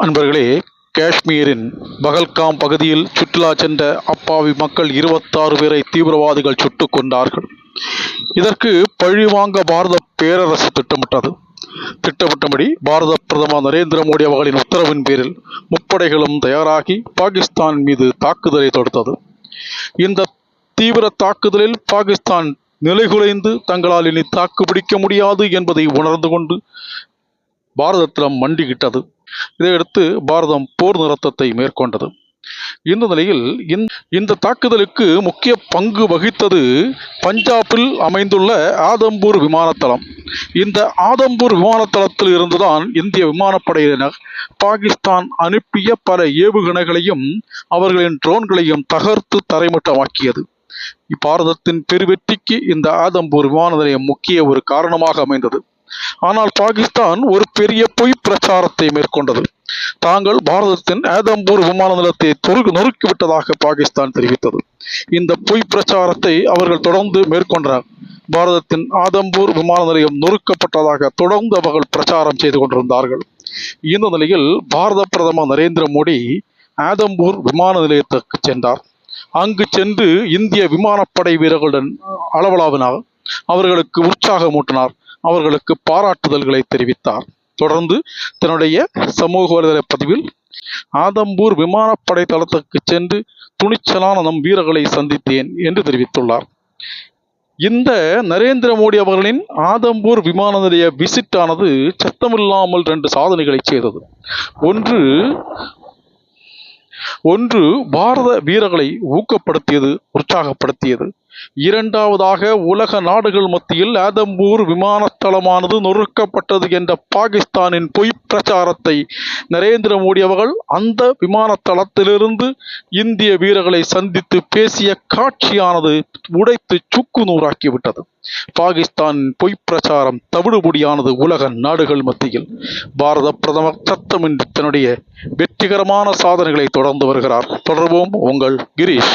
அன்பர்களே காஷ்மீரின் பகல்காம் பகுதியில் சுற்றுலா சென்ற அப்பாவி மக்கள் இருபத்தாறு பேரை தீவிரவாதிகள் சுட்டுக் கொண்டார்கள் இதற்கு பழிவாங்க பாரத பேரரசு திட்டமிட்டது. திட்டமிட்டபடி பாரத பிரதமர் நரேந்திர மோடி அவர்களின் உத்தரவின் பேரில் முப்படைகளும் தயாராகி பாகிஸ்தான் மீது தாக்குதலை தொடுத்தது. இந்த தீவிர தாக்குதலில் பாகிஸ்தான் நிலைகுலைந்து தங்களால் இனி தாக்குப்பிடிக்க முடியாது என்பதை உணர்ந்து கொண்டு பாரதத்திடம் மண்டிக்கிட்டது. இதையடுத்து பாரதம் போர் நிறுத்தத்தை மேற்கொண்டது. இந்த நிலையில் இந்த- இந்த தாக்குதலுக்கு முக்கிய பங்கு வகித்தது பஞ்சாபில் அமைந்துள்ள ஆதம்பூர் விமானத்தளம். இந்த ஆதம்பூர் விமானத்தளத்தில் இருந்துதான் இந்திய விமானப்படையினர் பாகிஸ்தான் அனுப்பிய பல ஏவுகணைகளையும் அவர்களின் ட்ரோன்களையும் தகர்த்து தரைமட்டமாக்கியது. பாரதத்தின் பெருவெற்றிக்கு இந்த ஆதம்பூர் விமான நிலையம் முக்கிய ஒரு காரணமாக அமைந்தது. ஆனால் பாகிஸ்தான் ஒரு பெரிய பொய் பிரச்சாரத்தை மேற்கொண்டது. தாங்கள் பாரதத்தின் ஆதம்பூர் விமான நிலையத்தை நொறுக்கிவிட்டதாக பாகிஸ்தான் தெரிவித்தது. இந்த பொய் பிரச்சாரத்தை அவர்கள் தொடர்ந்து மேற்கொண்டனர். பாரதத்தின் ஆதம்பூர் விமான நிலையம் நொறுக்கப்பட்டதாக தொடர்ந்து அவர்கள் பிரச்சாரம் செய்து கொண்டிருந்தார்கள். இந்த நிலையில் பாரத பிரதமர் நரேந்திர மோடி ஆதம்பூர் விமான நிலையத்திற்கு சென்றார். அங்கு சென்று இந்திய விமானப்படை வீரர்களுடன் அளவலாவினார் அவர்களுக்கு உற்சாகமூட்டினார் அவர்களுக்கு பாராட்டுதல்களை தெரிவித்தார். தொடர்ந்து தன்னுடைய சமூக வலைதள பதிவில் ஆதம்பூர் விமானப்படை தளத்துக்கு சென்று துணிச்சலான நம் வீரர்களை சந்தித்தேன் என்று தெரிவித்துள்ளார். இந்த நரேந்திர மோடி அவர்களின் ஆதம்பூர் விமான நிலைய விசிட் ஆனது சத்தமில்லாமல் ரெண்டு சாதனைகளை செய்தது. ஒன்று ஒன்று பாரத வீரர்களை ஊக்கப்படுத்தியது உற்சாகப்படுத்தியது. இரண்டாவதாக உலக நாடுகள் மத்தியில் ஆதம்பூர் விமானத்தளமானது நொறுக்கப்பட்டது என்ற பாகிஸ்தானின் பொய் பிரச்சாரத்தை நரேந்திர மோடி அவர்கள் அந்த விமானத்தளத்திலிருந்து இந்திய வீரர்களை சந்தித்து பேசிய காட்சியானது உடைத்து சுக்கு நூறாக்கிவிட்டது. பாகிஸ்தானின் பொய் பிரச்சாரம் தவிடுபொடியானது உலக நாடுகள் மத்தியில். பாரத பிரதமர் சத்தமின்றி தன்னுடைய வெற்றிகரமான சாதனைகளை தொடர்ந்து வருகிறார். தொடர்வோம் உங்கள் கிரீஷ்.